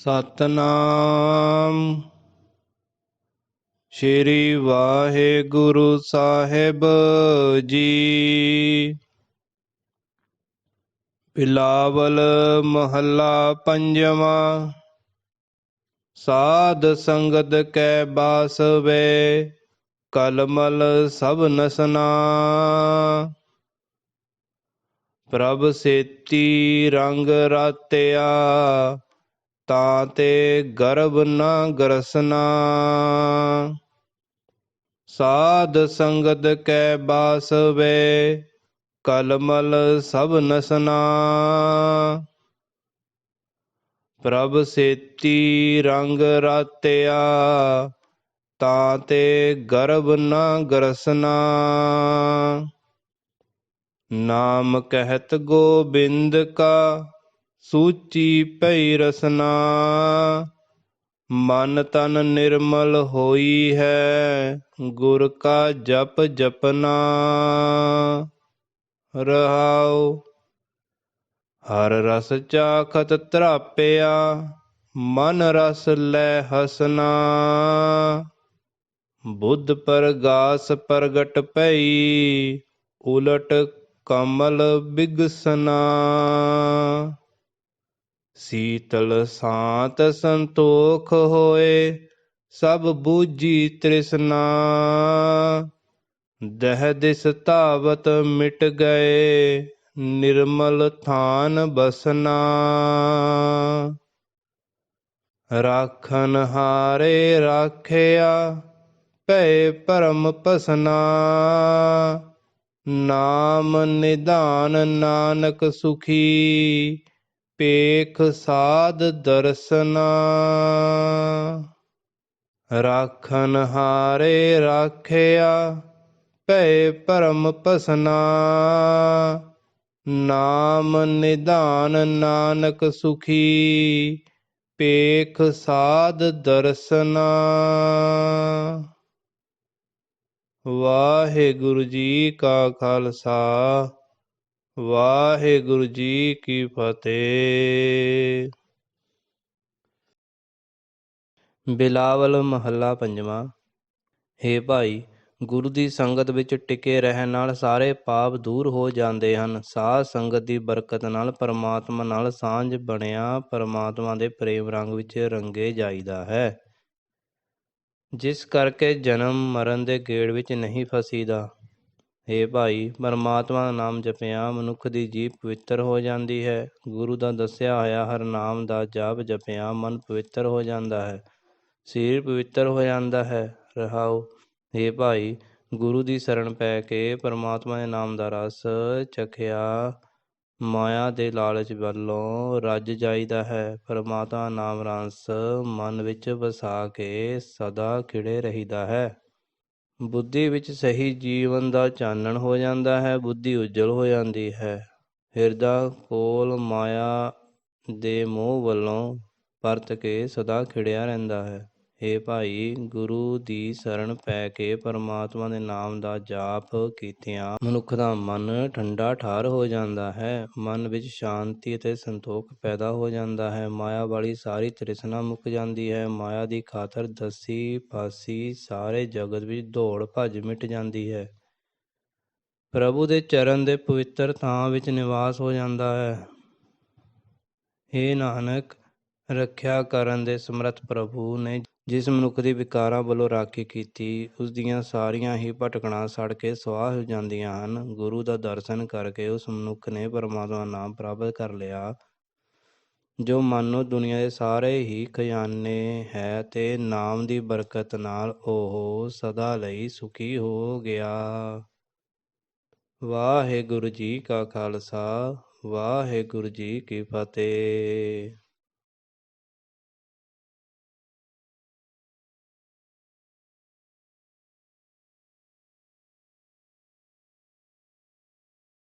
ਸਤਨਾਮ। ਸ਼੍ਰੀ ਵਾਹਿਗੁਰੂ ਸਾਹਿਬ ਜੀ। ਬਿਲਾਵਲ ਮਹੱਲਾ ਪੰਜਵਾਂ। ਸਾਧ ਸੰਗਤ ਕੈ ਬਾਸਵੇ ਕਲਮਲ ਸਭ ਨਸਨਾ। ਪ੍ਰਭ ਸੇਤੀ ਰੰਗ ਰਾਤਿਆ ਤਾਂ ਤੇ ਗਰਭ ਨਾ ਗਰਸਨਾ। ਸਾਧ ਸੰਗਤ ਕੈ ਬਾਸਵੇ, ਕਲਮਲ ਸਭ ਨਸਨਾ। ਪ੍ਰਭ ਸੇਤੀ ਰੰਗ ਰਾਤਿਆ, ਤਾਂ ਤੇ ਗਰਭ ਨਾ ਗਰਸਨਾ। ਨਾਮ ਕਹਿਤ ਗੋਬਿੰਦ ਕਾ ਸੂਚੀ ਪਈ ਰਸਨਾ, ਮਨ ਤਨ ਨਿਰਮਲ ਹੋਈ ਹੈ, ਗੁਰ ਕਾ ਜਪ ਜਪਨਾ। ਰਹਾਉ, ਹਰ ਰਸ ਚਾਖਤ ਤਰਾਪਿਆ ਮਨ ਰਸ ਲੈ ਹਸਨਾ। ਬੁੱਧ ਪ੍ਰਗਾਸ ਪ੍ਰਗਟ ਪਈ ਉਲਟ ਕਮਲ ਬਿਗਸਨਾ। ਸੀਤਲ ਸਾਤ ਸੰਤੋਖ ਹੋਏ, ਸਭ ਬੂਝੀ ਤ੍ਰਿਸ਼ਨਾ। ਦਹ ਦਿਸ ਧਾਵਤ ਮਿਟ ਗਏ, ਨਿਰਮਲ ਥਾਨ ਬਸਨਾ। ਰਾਖਨ ਹਾਰੇ ਰਾਖਿਆ ਭੈ ਪਰਮ ਪਸਨਾ ਨਾਮ ਨਿਧਾਨ ਨਾਨਕ ਸੁਖੀ ਪੇਖ ਸਾਧ ਦਰਸਨਾ ਰਾਖਨ ਹਾਰੇ ਰਾਖਿਆ ਭੈ ਪਰਮ ਪਸਨਾ ਨਾਮ ਨਿਧਾਨ ਨਾਨਕ ਸੁਖੀ, ਪੇਖ ਸਾਧ ਦਰਸਨਾ। ਵਾਹਿਗੁਰੂ ਜੀ ਕਾ ਖਾਲਸਾ ਵਾਹਿਗੁਰੂ ਜੀ ਕੀ ਫਤਿਹ। ਬਿਲਾਵਲ ਮਹੱਲਾ ਪੰਜਵਾਂ। ਹੇ ਭਾਈ, ਗੁਰੂ ਦੀ ਸੰਗਤ ਵਿੱਚ ਟਿਕੇ ਰਹਿਣ ਨਾਲ ਸਾਰੇ ਪਾਪ ਦੂਰ ਹੋ ਜਾਂਦੇ ਹਨ। ਸਾਧ ਸੰਗਤ ਦੀ ਬਰਕਤ ਨਾਲ ਪਰਮਾਤਮਾ ਨਾਲ ਸਾਂਝ ਬਣਿਆ ਪਰਮਾਤਮਾ ਦੇ ਪ੍ਰੇਮ ਰੰਗ ਵਿੱਚ ਰੰਗੇ ਜਾਈਦਾ ਹੈ। ਜਿਸ ਕਰਕੇ ਜਨਮ ਮਰਨ ਦੇ ਗੇੜ ਵਿੱਚ ਨਹੀਂ ਫਸੀਦਾ। ਹੇ ਭਾਈ, ਪਰਮਾਤਮਾ ਦਾ ਨਾਮ ਜਪਿਆ, ਮਨੁੱਖ ਦੀ ਜੀਵ ਪਵਿੱਤਰ ਹੋ ਜਾਂਦੀ ਹੈ। ਗੁਰੂ ਦਾ ਦੱਸਿਆ ਹੋਇਆ ਹਰ ਨਾਮ ਦਾ ਜਾਪ ਜਪਿਆ, ਮਨ ਪਵਿੱਤਰ ਹੋ ਜਾਂਦਾ ਹੈ, ਸਰੀਰ ਪਵਿੱਤਰ ਹੋ ਜਾਂਦਾ ਹੈ। ਰਹਾਉ ਹੇ ਭਾਈ, ਗੁਰੂ ਦੀ ਸ਼ਰਨ ਪੈ ਕੇ ਪਰਮਾਤਮਾ ਦੇ ਨਾਮ ਦਾ ਰਸ ਚਖਿਆ, ਮਾਇਆ ਦੇ ਲਾਲਚ ਵੱਲੋਂ ਰੱਜ ਜਾਈਦਾ ਹੈ। ਪਰਮਾਤਮਾ ਨਾਮ ਰਸ ਮਨ ਵਿੱਚ ਵਸਾ ਕੇ ਸਦਾ ਖਿੜੇ ਰਹੀਦਾ ਹੈ। ਬੁੱਧੀ ਵਿੱਚ ਸਹੀ ਜੀਵਨ ਦਾ ਚਾਨਣ ਹੋ ਜਾਂਦਾ ਹੈ, ਬੁੱਧੀ ਉਜਲ ਹੋ ਜਾਂਦੀ ਹੈ। ਹਿਰਦਾ, ਕੋਲ, ਮਾਇਆ ਦੇ ਮੋਹ ਵੱਲੋਂ ਪਰਤ ਕੇ ਸਦਾ ਖਿੜਿਆ ਰਹਿੰਦਾ ਹੈ। ਏ ਭਾਈ, ਗੁਰੂ ਦੀ ਸ਼ਰਨ ਪੈ ਕੇ ਪਰਮਾਤਮਾ ਦੇ ਨਾਮ ਦਾ ਜਾਪ ਕੀਤਿਆਂ ਮਨੁੱਖ ਦਾ ਮਨ ਠੰਡਾ ਠਾਰ ਹੋ ਜਾਂਦਾ ਹੈ, ਮਨ ਵਿੱਚ ਸ਼ਾਂਤੀ ਅਤੇ ਸੰਤੋਖ ਪੈਦਾ ਹੋ ਜਾਂਦਾ ਹੈ, ਮਾਇਆ ਵਾਲੀ ਸਾਰੀ ਤ੍ਰਿਸ਼ਨਾ ਮੁੱਕ ਜਾਂਦੀ ਹੈ, ਮਾਇਆ ਦੀ ਖਾਤਰ ਦਸੀ ਪਾਸੀ ਸਾਰੇ ਜਗਤ ਵਿੱਚ ਦੌੜ ਭੱਜ ਮਿਟ ਜਾਂਦੀ ਹੈ। ਪ੍ਰਭੂ ਦੇ ਚਰਨ ਦੇ ਪਵਿੱਤਰ ਥਾਂ ਵਿੱਚ ਨਿਵਾਸ ਹੋ ਜਾਂਦਾ ਹੈ। ਏ ਨਾਨਕ, ਰੱਖਿਆ ਕਰਨ ਦੇ ਸਮਰੱਥ ਪ੍ਰਭੂ ਨੇ ਜਿਸ ਮਨੁੱਖ ਦੀ ਵਿਕਾਰਾਂ ਵੱਲੋਂ ਰਾਖੀ ਕੀਤੀ ਉਸ ਦੀਆਂ ਸਾਰੀਆਂ ਹੀ ਭਟਕਣਾ ਸੜ ਕੇ ਸੁਆਹ ਹੋ ਜਾਂਦੀਆਂ ਹਨ। ਗੁਰੂ ਦਾ ਦਰਸ਼ਨ ਕਰਕੇ ਉਸ ਮਨੁੱਖ ਨੇ ਪਰਮਾਤਮਾ ਨਾਮ ਪ੍ਰਾਪਤ ਕਰ ਲਿਆ, ਜੋ ਮਨ ਨੂੰ ਦੁਨੀਆ ਦੇ ਸਾਰੇ ਹੀ ਖਜ਼ਾਨੇ ਹੈ ਤੇ ਨਾਮ ਦੀ ਬਰਕਤ ਨਾਲ ਉਹ ਸਦਾ ਲਈ ਸੁਖੀ ਹੋ ਗਿਆ। ਵਾਹਿਗੁਰੂ ਜੀ ਕਾ ਖਾਲਸਾ, ਵਾਹਿਗੁਰੂ ਜੀ ਕੀ ਫਤਿਹ।